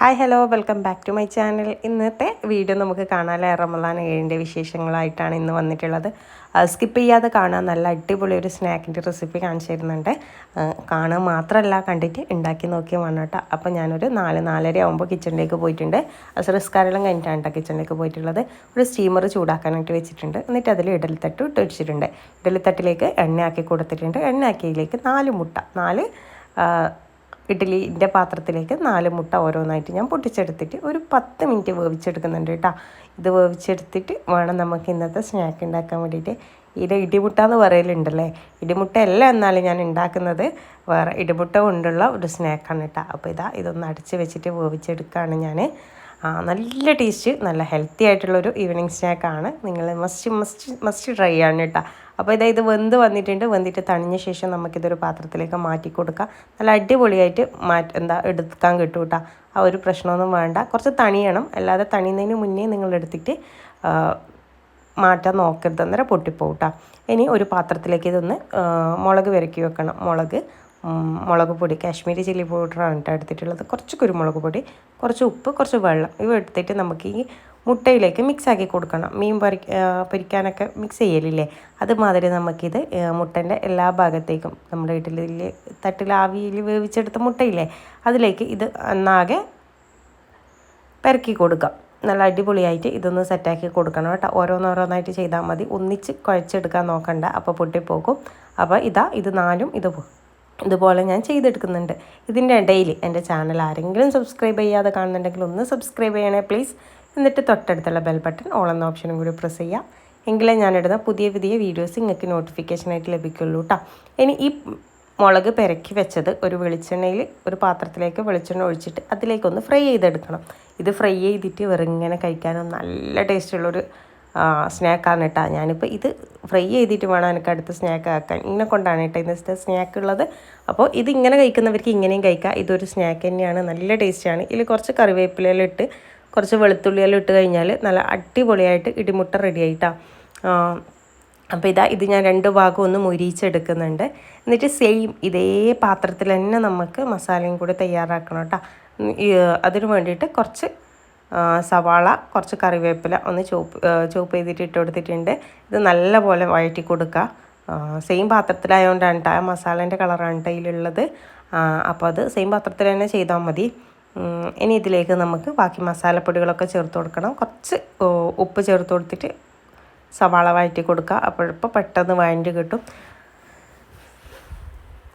Hi hello welcome back to my channel. ഇന്നത്തെ video നമുക്ക് കാണാൻ റമദാൻ ഏഴിന്റെ വിശേഷങ്ങളായിട്ടാണ് ഇന്ന് വന്നിട്ടുള്ളത്. സ്കിപ്പ് ചെയ്യാതെ കാണാൻ നല്ല അടിപൊളി ഒരു സ്നാക്കിന്റെ റെസിപ്പി കാണിച്ചു തരുന്നുണ്ട്. കാണുക മാത്രമല്ല കണ്ടിട്ട് ഉണ്ടാക്കി നോക്കിയ വേണം കേട്ടോ. അപ്പോൾ ഞാനൊരു നാല് നാലര ആകുമ്പോൾ കിച്ചണിലേക്ക് പോയിട്ടുണ്ട്. അസുരസ്കാരെല്ലാം കഴിഞ്ഞിട്ടാണ് കേട്ടോ കിച്ചണിലേക്ക് പോയിട്ടുള്ളത്. ഒരു സ്റ്റീമർ ചൂടാക്കാനായിട്ട് വെച്ചിട്ടുണ്ട്. എന്നിട്ട് അതിൽ ഇഡലിത്തട്ട് ഇട്ട് വെച്ചിട്ടുണ്ട്. ഇഡലിത്തട്ടിലേക്ക് എണ്ണയാക്കി കൊടുത്തിട്ടുണ്ട്. എണ്ണയാക്കിയിലേക്ക് നാല് മുട്ട നാല് ഇഡ്ഡലിന്റെ പാത്രത്തിലേക്ക് നാല് മുട്ട ഓരോന്നായിട്ട് ഞാൻ പൊട്ടിച്ചെടുത്തിട്ട് ഒരു പത്ത് മിനിറ്റ് വേവിച്ചെടുക്കുന്നുണ്ട് കേട്ടോ. ഇത് വേവിച്ചെടുത്തിട്ട് വേണം നമുക്ക് ഇന്നത്തെ സ്നാക്ക് ഉണ്ടാക്കാൻ വേണ്ടിയിട്ട്. ഇത് ഇടിമുട്ട എന്ന് പറയലുണ്ടല്ലേ? ഇടിമുട്ട അല്ല എന്നാലും ഞാൻ ഉണ്ടാക്കുന്നത് വേറെ ഇടിമുട്ട കൊണ്ടുള്ള ഒരു സ്നാക്കാണ് കേട്ടോ. അപ്പോൾ ഇതാ ഇതൊന്ന് അടിച്ച് വെച്ചിട്ട് വേവിച്ചെടുക്കുകയാണ് ഞാൻ നല്ല ടേസ്റ്റ് നല്ല ഹെൽത്തി ആയിട്ടുള്ളൊരു ഈവനിങ് സ്നാക്കാണ്. നിങ്ങൾ മസ്റ്റ് മസ്റ്റ് മസ്റ്റ് ട്രൈ ചെയ്യാണ് കേട്ടോ അപ്പോൾ ഇതാ ഇത് വെന്ത് വന്നിട്ടുണ്ട്. വെന്തിട്ട് തണിഞ്ഞ ശേഷം നമുക്കിതൊരു പാത്രത്തിലേക്ക് മാറ്റി കൊടുക്കാം. നല്ല അടിപൊളിയായിട്ട് മാറ്റി എന്താ എടുക്കാൻ കിട്ടും കേട്ടോ ആ ഒരു പ്രശ്നമൊന്നും വേണ്ട. കുറച്ച് തണിയണം അല്ലാതെ തണിയുന്നതിന് മുന്നേ നിങ്ങൾ എടുത്തിട്ട് മാറ്റാൻ നോക്കരുത്. അന്നേരം പൊട്ടിപ്പോവും ഇനി ഒരു പാത്രത്തിലേക്ക് ഇതൊന്ന് മുളക് വിരക്കി വെക്കണം. മുളക് മുളക് പൊടി കാശ്മീരി ചില്ലി പൗഡറാണ് കേട്ടോ എടുത്തിട്ടുള്ളത്. കുറച്ച് കുരുമുളക് പൊടി കുറച്ച് ഉപ്പ് കുറച്ച് വെള്ളം ഇവ എടുത്തിട്ട് നമുക്ക് ഈ മുട്ടയിലേക്ക് മിക്സാക്കി കൊടുക്കണം. മീൻ പൊരി പൊരിക്കാനൊക്കെ മിക്സ് ചെയ്യലില്ലേ? അതുമാതിരി നമുക്കിത് മുട്ടന്റെ എല്ലാ ഭാഗത്തേക്കും നമ്മുടെ വീട്ടിൽ തട്ടിൽ ആവിയിൽ വേവിച്ചെടുത്ത മുട്ടയില്ലേ അതിലേക്ക് ഇത് ഒന്നാകെ പെരക്കി കൊടുക്കാം. നല്ല അടിപൊളിയായിട്ട് ഇതൊന്ന് സെറ്റാക്കി കൊടുക്കണം കേട്ടോ. ഓരോന്നോരോന്നായിട്ട് ചെയ്താൽ മതി. ഒന്നിച്ച് കുഴച്ചെടുക്കാൻ നോക്കണ്ട. അപ്പോൾ പൊട്ടിപ്പോക്കും അപ്പോൾ ഇതാ ഇത് നാലും ഇത് ഇതുപോലെ ഞാൻ ചെയ്തെടുക്കുന്നുണ്ട്. ഇതിന്റെ ഇടയിൽ എന്റെ ചാനൽ ആരെങ്കിലും സബ്സ്ക്രൈബ് ചെയ്യാതെ കാണുന്നുണ്ടെങ്കിൽ ഒന്ന് സബ്സ്ക്രൈബ് ചെയ്യണേ പ്ലീസ് എന്നിട്ട് തൊട്ടടുത്തുള്ള ബെൽ ബട്ടൺ ഓൾ എന്ന ഓപ്ഷനും കൂടി പ്രസ് ചെയ്യാം. എങ്കിലേ ഞാനിടുന്ന പുതിയ പുതിയ വീഡിയോസ് നിങ്ങൾക്ക് നോട്ടിഫിക്കേഷനായിട്ട് ലഭിക്കുള്ളൂ കേട്ടോ ഇനി ഈ മുളക് പെരക്കി വെച്ചത് ഒരു വെളിച്ചെണ്ണയിൽ ഒരു പാത്രത്തിലേക്ക് വെളിച്ചെണ്ണ ഒഴിച്ചിട്ട് അതിലേക്കൊന്ന് ഫ്രൈ ചെയ്തെടുക്കണം. ഇത് ഫ്രൈ ചെയ്തിട്ട് വെറുങ്ങനെ കഴിക്കാനും നല്ല ടേസ്റ്റുള്ളൊരു സ്നാക്കാണ് കേട്ടോ. ഞാനിപ്പോൾ ഇത് ഫ്രൈ ചെയ്തിട്ട് വേണം എനിക്ക് അടുത്ത സ്നാക്ക് ആക്കാൻ. ഇതിനെ കൊണ്ടാണ് കേട്ടോ ഇന്നത്തെ സ്നാക്ക് ഉള്ളത്. അപ്പോൾ ഇത് ഇങ്ങനെ കഴിക്കുന്നവർക്ക് ഇങ്ങനെയും കഴിക്കാം. ഇതൊരു സ്നാക്ക് തന്നെയാണ്. നല്ല ടേസ്റ്റാണ്. ഇതിൽ കുറച്ച് കറിവേപ്പിലെല്ലാം ഇട്ട് കുറച്ച് വെളുത്തുള്ളിയെല്ലാം ഇട്ട് കഴിഞ്ഞാൽ നല്ല അടിപൊളിയായിട്ട് ഇടിമുട്ട റെഡി ആയിട്ടാണ് അപ്പോൾ ഇതാ ഇത് ഞാൻ രണ്ട് ഭാഗം ഒന്ന് മുരിച്ചെടുക്കുന്നുണ്ട് എന്നിട്ട് സെയിം ഇതേ പാത്രത്തിൽ തന്നെ നമുക്ക് മസാലയും കൂടി തയ്യാറാക്കണം കേട്ടോ. അതിന് വേണ്ടിയിട്ട് കുറച്ച് സവാള കുറച്ച് കറിവേപ്പില ഒന്ന് ചോപ്പ് ചോപ്പ് ചെയ്തിട്ട് ഇട്ട് കൊടുത്തിട്ടുണ്ട്. ഇത് നല്ലപോലെ വഴറ്റി കൊടുക്കുക. സെയിം പാത്രത്തിലായതുകൊണ്ടാണ് ആ മസാലേന്റെ കളറാണ് കേട്ടോ ഇതിലുള്ളത്. അപ്പോൾ അത് സെയിം പാത്രത്തിൽ തന്നെ ചെയ്താൽ മതി. ഇനി ഇതിലേക്ക് നമുക്ക് ബാക്കി മസാലപ്പൊടികളൊക്കെ ചേർത്ത് കൊടുക്കണം. കുറച്ച് ഉപ്പ് ചേർത്ത് കൊടുത്തിട്ട് സവാള വഴറ്റി കൊടുക്കുക. അപ്പോഴപ്പോൾ പെട്ടെന്ന് വഴണ്ടി കിട്ടും.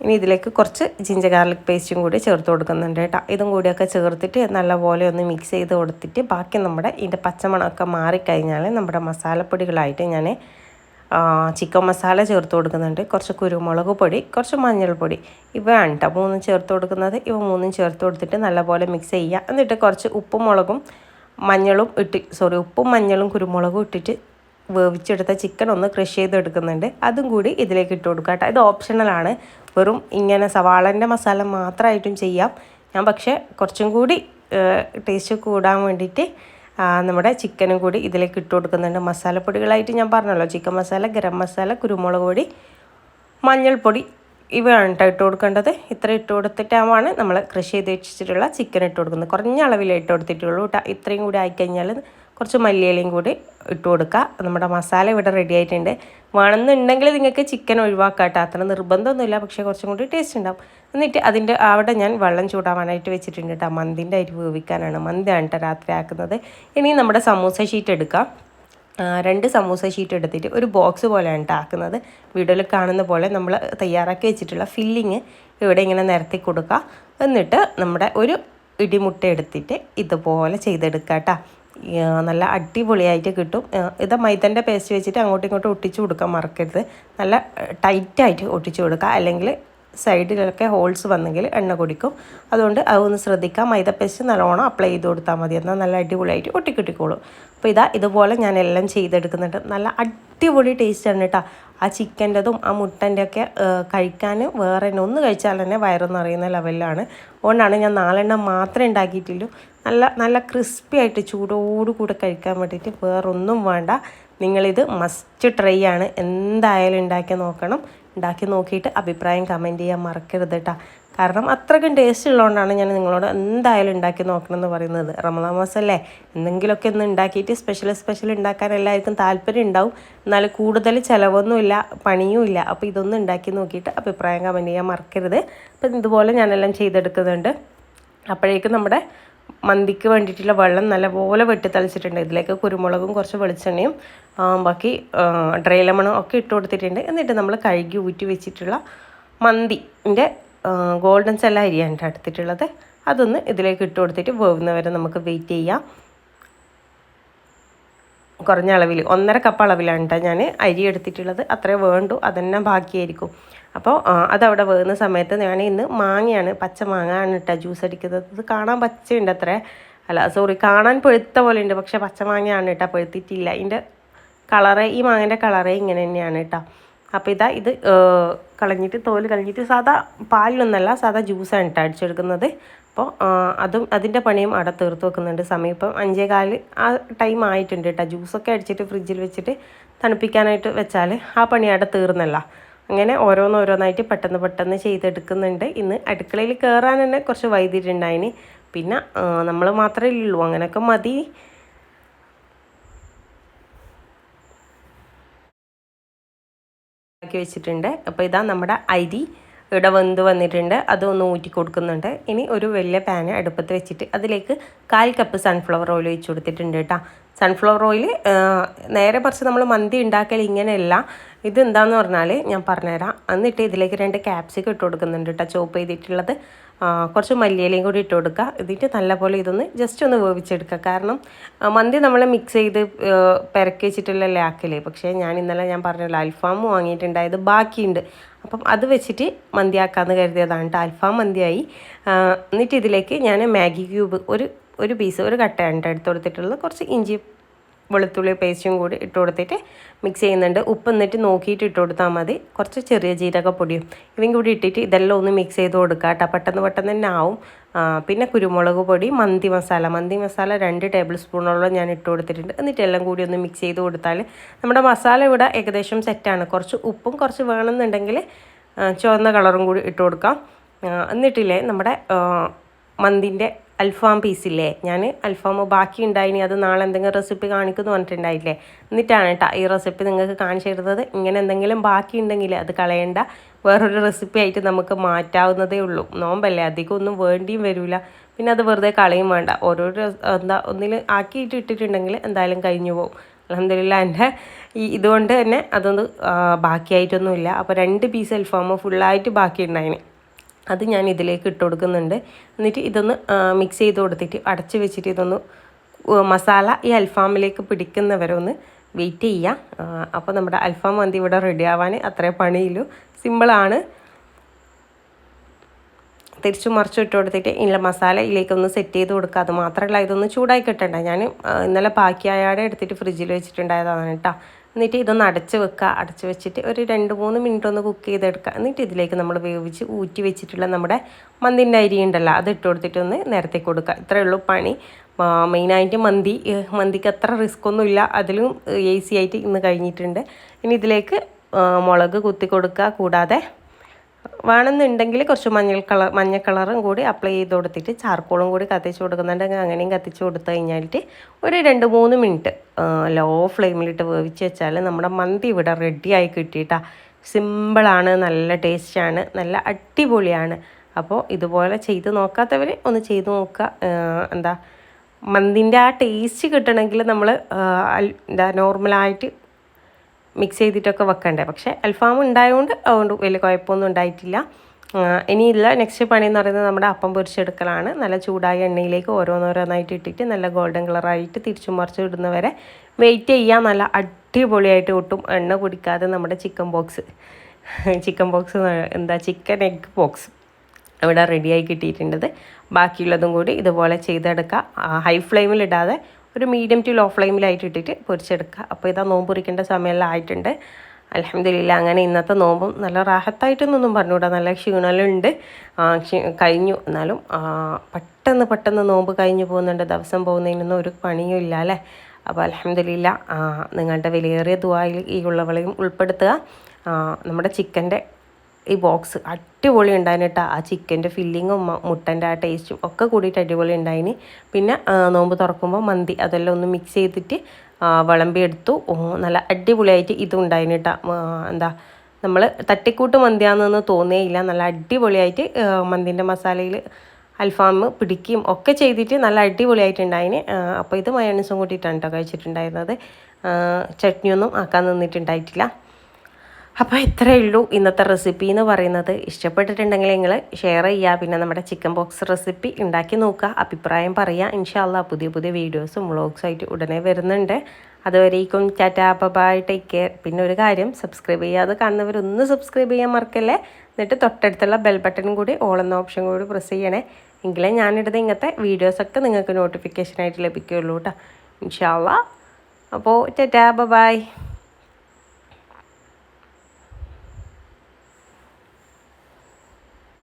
ഇനി ഇതിലേക്ക് കുറച്ച് ജിഞ്ചർ ഗാർലിക് പേസ്റ്റും കൂടി ചേർത്ത് കൊടുക്കുന്നുണ്ട് കേട്ടോ. ഇതും കൂടിയൊക്കെ ചേർത്തിട്ട് നല്ലപോലെ ഒന്ന് മിക്സ് ചെയ്ത് കൊടുത്തിട്ട് ബാക്കി നമ്മുടെ ഇതിന്റെ പച്ചമണമൊക്കെ മാറിക്കഴിഞ്ഞാൽ നമ്മുടെ മസാലപ്പൊടികളായിട്ട് ഞാൻ ചിക്കൻ മസാല ചേർത്ത് കൊടുക്കുന്നുണ്ട്. കുറച്ച് കുരുമുളക് പൊടി കുറച്ച് മഞ്ഞൾപ്പൊടി. ഇവയാണ് കേട്ടോ മൂന്നും ചേർത്ത് കൊടുക്കുന്നത്. ഇവ മൂന്നും ചേർത്ത് കൊടുത്തിട്ട് നല്ലപോലെ മിക്സ് ചെയ്യുക. എന്നിട്ട് കുറച്ച് ഉപ്പും മുളകും മഞ്ഞളും ഇട്ട് സോറി ഉപ്പും മഞ്ഞളും കുരുമുളകും ഇട്ടിട്ട് വേവിച്ചെടുത്ത ചിക്കൻ ഒന്ന് ക്രഷ് ചെയ്തെടുക്കുന്നുണ്ട്. അതും കൂടി ഇതിലേക്ക് ഇട്ട് കൊടുക്കുക കേട്ടോ ഇത് ഓപ്ഷണലാണ് വെറും ഇങ്ങനെ സവാളന്റെ മസാല മാത്രമായിട്ടും ചെയ്യാം. ഞാൻ പക്ഷേ കുറച്ചും കൂടി ടേസ്റ്റ് കൂടാൻ വേണ്ടിയിട്ട് നമ്മുടെ ചിക്കനും കൂടി ഇതിലേക്ക് ഇട്ട് കൊടുക്കുന്നുണ്ട്. മസാലപ്പൊടികളായിട്ട് ഞാൻ പറഞ്ഞല്ലോ. ചിക്കൻ മസാല ഗരം മസാല കുരുമുളക് പൊടി മഞ്ഞൾപ്പൊടി ഇവയാണ് കേട്ടോ ഇട്ട് കൊടുക്കേണ്ടത്. ഇത്ര ഇട്ട് കൊടുത്തിട്ടാണ് നമ്മൾ കൃഷി ചെയ്ത് വെച്ചിട്ടുള്ള ചിക്കൻ ഇട്ട് കൊടുക്കുന്നത്. കുറഞ്ഞ അളവിലേ ഇട്ട് കൊടുത്തിട്ടുള്ളൂ കേട്ടോ ഇത്രയും കൂടി ആയിക്കഴിഞ്ഞാൽ കുറച്ച് മല്ലിയിലയും കൂടി ഇട്ട് കൊടുക്കുക. നമ്മുടെ മസാല ഇവിടെ റെഡി ആയിട്ടുണ്ട്. വേണമെന്നുണ്ടെങ്കിൽ നിങ്ങൾക്ക് ചിക്കൻ ഒഴിവാക്കാം കേട്ടോ. അത്ര നിർബന്ധമൊന്നുമില്ല. പക്ഷേ കുറച്ചും കൂടി ടേസ്റ്റ് ഉണ്ടാവും. എന്നിട്ട് അതിന്റെ അവിടെ ഞാൻ വെള്ളം ചൂടാവാനായിട്ട് വെച്ചിട്ടുണ്ട് കേട്ടോ. മന്തിന്റെ അരി വേവിക്കാനാണ്. മന്തിയാണ് കേട്ടോ രാത്രി ആക്കുന്നത്. ഇനി നമ്മുടെ സമൂസ ഷീറ്റ് എടുക്കാം. രണ്ട് സമൂസ ഷീറ്റ് എടുത്തിട്ട് ഒരു ബോക്സ് പോലെയാണ് കേട്ടോ ആക്കുന്നത്. വീഡിയോയിൽ കാണുന്ന പോലെ നമ്മൾ തയ്യാറാക്കി വെച്ചിട്ടുള്ള ഫില്ലിങ് ഇവിടെ ഇങ്ങനെ നിരത്തി കൊടുക്കുക. എന്നിട്ട് നമ്മുടെ ഒരു ഇടിമുട്ട എടുത്തിട്ട് ഇതുപോലെ ചെയ്തെടുക്കുക കേട്ടോ. നല്ല അടിപൊളിയായിട്ട് കിട്ടും. ഇത് മൈദന്റെ പേസ്റ്റ് വെച്ചിട്ട് അങ്ങോട്ടും ഇങ്ങോട്ടും ഒട്ടിച്ചു കൊടുക്കാൻ മറക്കരുത്. നല്ല ടൈറ്റായിട്ട് ഒട്ടിച്ചു കൊടുക്കുക. അല്ലെങ്കിൽ സൈഡിലൊക്കെ ഹോൾസ് വന്നെങ്കിൽ എണ്ണ കുടിക്കും. അതുകൊണ്ട് അതൊന്ന് ശ്രദ്ധിക്കാം മൈദ പേസ്റ്റ് നല്ലോണം അപ്ലൈ ചെയ്ത് കൊടുത്താൽ മതി. എന്നാൽ നല്ല അടിപൊളിയായിട്ട് ഒട്ടിക്കിട്ടിക്കോളും. അപ്പോൾ ഇതാ ഇതുപോലെ ഞാൻ എല്ലാം ചെയ്തെടുക്കുന്നുണ്ട്. നല്ല അടിപൊളി ടേസ്റ്റാണ് കേട്ടോ ആ ചിക്കന്റെതും ആ മുട്ടന്റെ ഒക്കെ കഴിക്കാൻ വേറെ തന്നെ. ഒന്ന് കഴിച്ചാൽ തന്നെ വയറൊന്നും അറിയുന്ന ലെവലിലാണ് അതുകൊണ്ടാണ് ഞാൻ നാലെണ്ണം മാത്രമേ ഉണ്ടാക്കിയിട്ടുള്ളൂ. നല്ല നല്ല ക്രിസ്പി ആയിട്ട് ചൂടോടുകൂടെ കഴിക്കാൻ വേണ്ടിയിട്ട് വേറൊന്നും വേണ്ട. നിങ്ങളിത് മസ്റ്റ് ട്രൈ ആണ്. എന്തായാലും ഉണ്ടാക്കി നോക്കണം. ഉണ്ടാക്കി നോക്കിയിട്ട് അഭിപ്രായം കമന്റ് ചെയ്യാൻ മറക്കരുത് കേട്ടോ കാരണം അത്രയ്ക്കും ടേസ്റ്റ് ഉള്ളതുകൊണ്ടാണ് ഞാൻ നിങ്ങളോട് എന്തായാലും ഉണ്ടാക്കി നോക്കണം എന്ന് പറയുന്നത്. റമദാൻ മാസമല്ലേ? എന്തെങ്കിലുമൊക്കെ ഒന്ന് ഉണ്ടാക്കിയിട്ട് സ്പെഷ്യൽ സ്പെഷ്യൽ ഉണ്ടാക്കാൻ എല്ലാവർക്കും താല്പര്യം ഉണ്ടാവും. എന്നാൽ കൂടുതൽ ചിലവൊന്നുമില്ല പണിയുമില്ല അപ്പോൾ ഇതൊന്നും ഉണ്ടാക്കി നോക്കിയിട്ട് അഭിപ്രായം കമന്റ് ചെയ്യാൻ മറക്കരുത്. അപ്പം ഇതുപോലെ ഞാനെല്ലാം ചെയ്തെടുക്കുന്നുണ്ട്. അപ്പോഴേക്കും നമ്മുടെ മന്തിക്ക് വേണ്ടിയിട്ടുള്ള വെള്ളം നല്ലപോലെ വെട്ടി തളിച്ചിട്ടുണ്ട്. ഇതിലേക്ക് കുരുമുളകും കുറച്ച് വെളിച്ചെണ്ണയും ബാക്കി ഡ്രൈ ലെമണും ഒക്കെ ഇട്ട് കൊടുത്തിട്ടുണ്ട്. എന്നിട്ട് നമ്മൾ കഴുകി ഊറ്റി വെച്ചിട്ടുള്ള മന്തിന്റെ ഗോൾഡൻ സെല്ല അരിയാണ് എടുത്തിട്ടുള്ളത്. അതൊന്ന് ഇതിലേക്ക് ഇട്ട് കൊടുത്തിട്ട് വേവുന്നവരെ നമുക്ക് വെയിറ്റ് ചെയ്യാം. കുറഞ്ഞ അളവിൽ ഒന്നര കപ്പ് അളവിലാണ് കേട്ടോ ഞാൻ അരി എടുത്തിട്ടുള്ളത്. അത്രേ വേണ്ടു അതന്നെ ബാക്കിയായിരിക്കും. അപ്പോൾ അതവിടെ വേകുന്ന സമയത്ത് ഞാൻ ഇന്ന് മാങ്ങയാണ് പച്ച മാങ്ങയാണ് കേട്ടോ ജ്യൂസ് അടിക്കുന്നത്. ഇത് കാണാൻ പച്ചയുണ്ട് അത്രേ. അല്ല സോറി കാണാൻ പഴുത്ത പോലെ ഉണ്ട് പക്ഷേ പച്ച മാങ്ങയാണ് കേട്ടോ പഴുത്തിട്ടില്ല. ഇതിന്റെ കളറ് ഈ മാങ്ങേന്റെ കളറേ ഇങ്ങനെ തന്നെയാണ് കേട്ടോ അപ്പോൾ ഇതാ ഇത് കളഞ്ഞിട്ട് തോൽ കളഞ്ഞിട്ട് സാധാ പാലിലൊന്നല്ല സാധാ ജ്യൂസാണ് കേട്ടോ അടിച്ചെടുക്കുന്നത്. അപ്പോൾ അതും അതിന്റെ പണിയും അവിടെ തീർത്ത് വെക്കുന്നുണ്ട് സമയം. ഇപ്പം അഞ്ചേ കാൽ ആ ടൈം ആയിട്ടുണ്ട് കേട്ടോ ജ്യൂസൊക്കെ അടിച്ചിട്ട് ഫ്രിഡ്ജിൽ വെച്ചിട്ട് തണുപ്പിക്കാനായിട്ട് വെച്ചാൽ ആ പണി അവിടെ തീർന്നല്ല. അങ്ങനെ ഓരോന്നോരോന്നായിട്ട് പെട്ടെന്ന് പെട്ടെന്ന് ചെയ്തെടുക്കുന്നുണ്ട്. ഇന്ന് അടുക്കളയിൽ കയറാൻ തന്നെ കുറച്ച് വൈദ്യുതിണ്ടായിന് പിന്നെ നമ്മൾ മാത്രമേ ഉള്ളൂ അങ്ങനെയൊക്കെ മതി. ആക്കി വെച്ചിട്ടുണ്ട്. അപ്പോൾ ഇതാ നമ്മുടെ അരി ഇവിടെ വെന്ത് വന്നിട്ടുണ്ട്. അതൊന്ന് ഊറ്റി കൊടുക്കുന്നുണ്ട്. ഇനി ഒരു വലിയ പാൻ അടുപ്പത്ത് വെച്ചിട്ട് അതിലേക്ക് കാൽ കപ്പ് സൺഫ്ലവർ ഓയിൽ ഒഴിച്ചു കൊടുത്തിട്ടുണ്ട് കേട്ടോ. സൺഫ്ലവർ ഓയിൽ നേരെ പറിച്ച് നമ്മൾ മന്തി ഉണ്ടാക്കൽ ഇങ്ങനെയല്ല. ഇത് എന്താണെന്ന് പറഞ്ഞാൽ ഞാൻ പറഞ്ഞുതരാം. എന്നിട്ട് ഇതിലേക്ക് രണ്ട് ക്യാപ്സിക്കം ഇട്ട് കൊടുക്കുന്നുണ്ട് കേട്ടോ. ചോപ്പ് ചെയ്തിട്ടുള്ളത്. കുറച്ച് മല്ലിയിലയും കൂടി ഇട്ട് കൊടുക്കുക. എന്നിട്ട് നല്ലപോലെ ഇതൊന്ന് ജസ്റ്റ് ഒന്ന് വേവിച്ചെടുക്കുക. കാരണം മന്തി നമ്മൾ മിക്സ് ചെയ്ത് പെരക്കി വെച്ചിട്ടുള്ള ലാക്കൽ പക്ഷേ ഞാൻ ഇന്നലെ ഞാൻ പറഞ്ഞല്ലോ അൽഫാം വാങ്ങിയിട്ടുണ്ടായത് ബാക്കിയുണ്ട്. അപ്പം അത് വെച്ചിട്ട് മന്തിയാക്കാമെന്ന് കരുതിയതാണ് കേട്ടോ അൽഫാം മന്തിയായി. എന്നിട്ട് ഇതിലേക്ക് ഞാൻ മാഗി ക്യൂബ് ഒരു ഒരു പീസ് ഒരു കട്ടയാണ് എടുത്ത് കൊടുത്തിട്ടുള്ളത് കുറച്ച് ഇഞ്ചി വെളുത്തുള്ളി പേസ്റ്റും കൂടി ഇട്ട് കൊടുത്തിട്ട് മിക്സ് ചെയ്യുന്നുണ്ട്. ഉപ്പ് എന്നിട്ട് നോക്കിയിട്ട് ഇട്ട് കൊടുത്താൽ മതി. കുറച്ച് ചെറിയ ജീരകപ്പൊടിയും ഇവയും കൂടി ഇട്ടിട്ട് ഇതെല്ലാം ഒന്ന് മിക്സ് ചെയ്ത് കൊടുക്കുക കേട്ടോ പെട്ടെന്ന് പെട്ടെന്ന് തന്നെ ആവും. പിന്നെ കുരുമുളക് പൊടി മന്തി മസാല. മന്തി മസാല രണ്ട് ടേബിൾ സ്പൂണോളം ഞാൻ ഇട്ട് കൊടുത്തിട്ടുണ്ട്. എന്നിട്ട് എല്ലാം കൂടി ഒന്ന് മിക്സ് ചെയ്ത് കൊടുത്താൽ നമ്മുടെ മസാല ഇവിടെ ഏകദേശം സെറ്റാണ് കുറച്ച് ഉപ്പും കുറച്ച് വേണമെന്നുണ്ടെങ്കിൽ ചുവന്ന കളറും കൂടി ഇട്ട് കൊടുക്കാം. എന്നിട്ടില്ലേ നമ്മുടെ മന്തിന്റെ അൽഫാം പീസില്ലേ? ഞാൻ അൽഫാം ബാക്കി ഉണ്ടായിനി അത് നാളെ എന്തെങ്കിലും റെസിപ്പി കാണിക്കുന്നു പറഞ്ഞിട്ടുണ്ടായില്ലേ? എന്നിട്ടാണ് കേട്ടോ ഈ റെസിപ്പി നിങ്ങൾക്ക് കാണിച്ചു തരുന്നത്. ഇങ്ങനെ എന്തെങ്കിലും ബാക്കി ഉണ്ടെങ്കിൽ അത് കളയണ്ട. വേറൊരു റെസിപ്പി ആയിട്ട് നമുക്ക് മാറ്റാവുന്നതേ ഉള്ളൂ. നോമ്പല്ലേ അധികം ഒന്നും വേണ്ടിയും വരില്ല പിന്നെ അത് വെറുതെ കളയും വേണ്ട. ഓരോരോ എന്താ ഒന്നിൽ ആക്കിയിട്ട് ഇട്ടിട്ടുണ്ടെങ്കിൽ എന്തായാലും കഴിഞ്ഞു പോകും അലഹമില്ല എന്റെ ഈ ഇതുകൊണ്ട് തന്നെ അതൊന്ന് ബാക്കിയായിട്ടൊന്നുമില്ല. അപ്പോൾ രണ്ട് പീസ് അൽഫാമ് ഫുള്ളായിട്ട് ബാക്കി ഉണ്ടായിന് അത് ഞാൻ ഇതിലേക്ക് ഇട്ട് കൊടുക്കുന്നുണ്ട്. എന്നിട്ട് ഇതൊന്ന് മിക്സ് ചെയ്ത് കൊടുത്തിട്ട് അടച്ച് വെച്ചിട്ട് ഇതൊന്ന് മസാല ഈ അൽഫാമിലേക്ക് പിടിക്കുന്നവരെ ഒന്ന് വെയിറ്റ് ചെയ്യാം. അപ്പോൾ നമ്മുടെ അൽഫാം മന്തി ഇവിടെ റെഡി ആവാൻ അത്രേ പണിയില്ലൂ. സിമ്പിളാണ് തിരിച്ചു മറിച്ചു ഇട്ട് കൊടുത്തിട്ട് ഇതിലെ മസാല സെറ്റ് ചെയ്ത് കൊടുക്കുക. അത് മാത്രമല്ല ഇതൊന്ന് ചൂടായി കിട്ടണ്ട. ഞാൻ ഇന്നലെ പാക്കിയായാടെ എടുത്തിട്ട് ഫ്രിഡ്ജിൽ വെച്ചിട്ടുണ്ടായതാണ് കേട്ടോ. എന്നിട്ട് ഇതൊന്ന് അടച്ച് വെക്കുക. അടച്ച് വെച്ചിട്ട് ഒരു രണ്ട് മൂന്ന് മിനിറ്റ് ഒന്ന് കുക്ക് ചെയ്തെടുക്കുക. എന്നിട്ട് ഇതിലേക്ക് നമ്മൾ വേവിച്ച് ഊറ്റി വെച്ചിട്ടുള്ള നമ്മുടെ മന്തിന്റെ അരി ഉണ്ടല്ലോ അത് ഇട്ട് കൊടുത്തിട്ട് ഒന്ന് നേരത്തെ കൊടുക്കുക. ഇത്രയേ ഉള്ളൂ പണി. മെയിനായിട്ട് മന്തി മന്തിക്ക് അത്ര റിസ്ക് ഒന്നുമില്ല അതിലും ഈസി ആയിട്ട് ഇന്ന് കഴിഞ്ഞിട്ടുണ്ട്. ഇനി ഇതിലേക്ക് മുളക് കുത്തി കൊടുക്കുക. കൂടാതെ വേണമെന്നുണ്ടെങ്കിൽ കുറച്ച് മഞ്ഞൾ കളർ മഞ്ഞ കളറും കൂടി അപ്ലൈ ചെയ്ത് കൊടുത്തിട്ട് ചാർക്കോളും കൂടി കത്തിച്ച് കൊടുക്കുന്നുണ്ടെങ്കിൽ അങ്ങനെയും കത്തിച്ച് കൊടുത്തു കഴിഞ്ഞാൽ ഒരു രണ്ട് മൂന്ന് മിനിറ്റ് ലോ ഫ്ലെയിമിലിട്ട് വേവിച്ച് വെച്ചാൽ നമ്മുടെ മന്തി ഇവിടെ റെഡിയായി കിട്ടിയിട്ടാ. സിമ്പിളാണ് നല്ല ടേസ്റ്റാണ് നല്ല അടിപൊളിയാണ്. അപ്പോൾ ഇതുപോലെ ചെയ്ത് നോക്കാത്തവർ ഒന്ന് ചെയ്ത് നോക്കുക. എന്താ മന്തിന്റെ ആ ടേസ്റ്റ് കിട്ടണമെങ്കിൽ നമ്മൾ എന്താ നോർമലായിട്ട് മിക്സ് ചെയ്തിട്ടൊക്കെ വെക്കണ്ടേ. പക്ഷേ അൽഫാം ഉണ്ടായതുകൊണ്ട് അതുകൊണ്ട് വലിയ കുഴപ്പമൊന്നും ഉണ്ടായിട്ടില്ല. ഇനിയില്ല നെക്സ്റ്റ് പണി എന്ന് പറയുന്നത് നമ്മുടെ അപ്പം പൊരിച്ചെടുക്കലാണ്. നല്ല ചൂടായ എണ്ണയിലേക്ക് ഓരോന്നോരോന്നായിട്ട് ഇട്ടിട്ട് നല്ല ഗോൾഡൻ കളറായിട്ട് തിരിച്ചു മറിച്ച് ഇടുന്നവരെ വെയിറ്റ് ചെയ്യാൻ നല്ല അടിപൊളിയായിട്ട് ഒട്ടും എണ്ണ കുടിക്കാതെ നമ്മുടെ ചിക്കൻ ബോക്സ് ചിക്കൻ ബോക്സ് എന്താ? ചിക്കൻ എഗ് ബോക്സ് ഇവിടെ റെഡിയായി കിട്ടിയിട്ടുണ്ടത് ബാക്കിയുള്ളതും കൂടി ഇതുപോലെ ചെയ്തെടുക്കുക ഹൈ ഫ്ലെയിമിൽ ഇടാതെ ഒരു മീഡിയം ടു ലോ ഫ്ലെയിമിലായിട്ട് ഇട്ടിട്ട് പൊരിച്ചെടുക്കുക. അപ്പോൾ ഇതാ നോമ്പ് പൊരിക്കേണ്ട സമയമെല്ലാം ആയിട്ടുണ്ട്. അലഹമില്ല അങ്ങനെ ഇന്നത്തെ നോമ്പും നല്ല റാഹത്തായിട്ടൊന്നും പറഞ്ഞുകൂടാ. നല്ല ക്ഷീണലുണ്ട്. കഴിഞ്ഞു. എന്നാലും പെട്ടെന്ന് പെട്ടെന്ന് നോമ്പ് കഴിഞ്ഞു പോകുന്നുണ്ട്. ദിവസം പോകുന്നതിനൊന്നും ഒരു പണിയും ഇല്ല അല്ലേ? അപ്പോൾ അലഹമില്ല നിങ്ങളുടെ വിലയേറിയ ദുവായിൽ ഈ ഉള്ളവളെയും ഉൾപ്പെടുത്തുക. നമ്മുടെ ചിക്കന്റെ ഈ ബോക്സ് അടിപൊളി ഉണ്ടായിന് കേട്ടോ ആ ചിക്കന്റെ ഫില്ലിങ്ങും മുട്ടന്റെ ആ ടേസ്റ്റും ഒക്കെ കൂടിയിട്ട് അടിപൊളി ഉണ്ടായിന്. പിന്നെ നോമ്പ് തുറക്കുമ്പോൾ മന്തി അതെല്ലാം ഒന്ന് മിക്സ് ചെയ്തിട്ട് വിളമ്പിയെടുത്തു നല്ല അടിപൊളിയായിട്ട് ഇതും ഉണ്ടായിന് കേട്ടോ എന്താ നമ്മൾ തട്ടിക്കൂട്ട് മന്തിയാണെന്ന് തോന്നിയില്ല നല്ല അടിപൊളിയായിട്ട് മന്തിന്റെ മസാലയിൽ അൽഫാം പിടിക്കുകയും ഒക്കെ ചെയ്തിട്ട് നല്ല അടിപൊളിയായിട്ടുണ്ടായിന് അപ്പോൾ ഇത് മയോണീസും കൂട്ടിയിട്ടാണ് കേട്ടോ കഴിച്ചിട്ടുണ്ടായിരുന്നത്. ചട്നിയൊന്നും ആക്കാൻ നിന്നിട്ടുണ്ടായിട്ടില്ല. അപ്പോൾ ഇത്രയേ ഉള്ളൂ ഇന്നത്തെ റെസിപ്പി എന്ന് പറയുന്നത്. ഇഷ്ടപ്പെട്ടിട്ടുണ്ടെങ്കിൽ നിങ്ങൾ ഷെയർ ചെയ്യുക. പിന്നെ നമ്മുടെ ചിക്കൻ ബോക്സ് റെസിപ്പി ഉണ്ടാക്കി നോക്കുക. അഭിപ്രായം പറയുക. ഇൻഷാല്ല പുതിയ പുതിയ വീഡിയോസും വ്ളോഗ്സും ആയിട്ട് ഉടനെ വരുന്നുണ്ട്. അതുവരേക്കും ടാറ്റാ. ബൈ ടേക്ക് കെയർ പിന്നെ ഒരു കാര്യം സബ്സ്ക്രൈബ് ചെയ്യാതെ കാണുന്നവരൊന്ന് സബ്സ്ക്രൈബ് ചെയ്യാൻ മറക്കല്ലേ? എന്നിട്ട് തൊട്ടടുത്തുള്ള ബെൽ ബട്ടണും കൂടി ഓൾ എന്ന ഓപ്ഷൻ കൂടി പ്രസ് ചെയ്യണേ. എങ്കിലേ ഞാനിടുന്ന ഇങ്ങനത്തെ വീഡിയോസൊക്കെ നിങ്ങൾക്ക് നോട്ടിഫിക്കേഷനായിട്ട് ലഭിക്കുകയുള്ളൂ കേട്ടോ. ഇൻഷാല്ല അപ്പോൾ ടാറ്റാ. ബൈ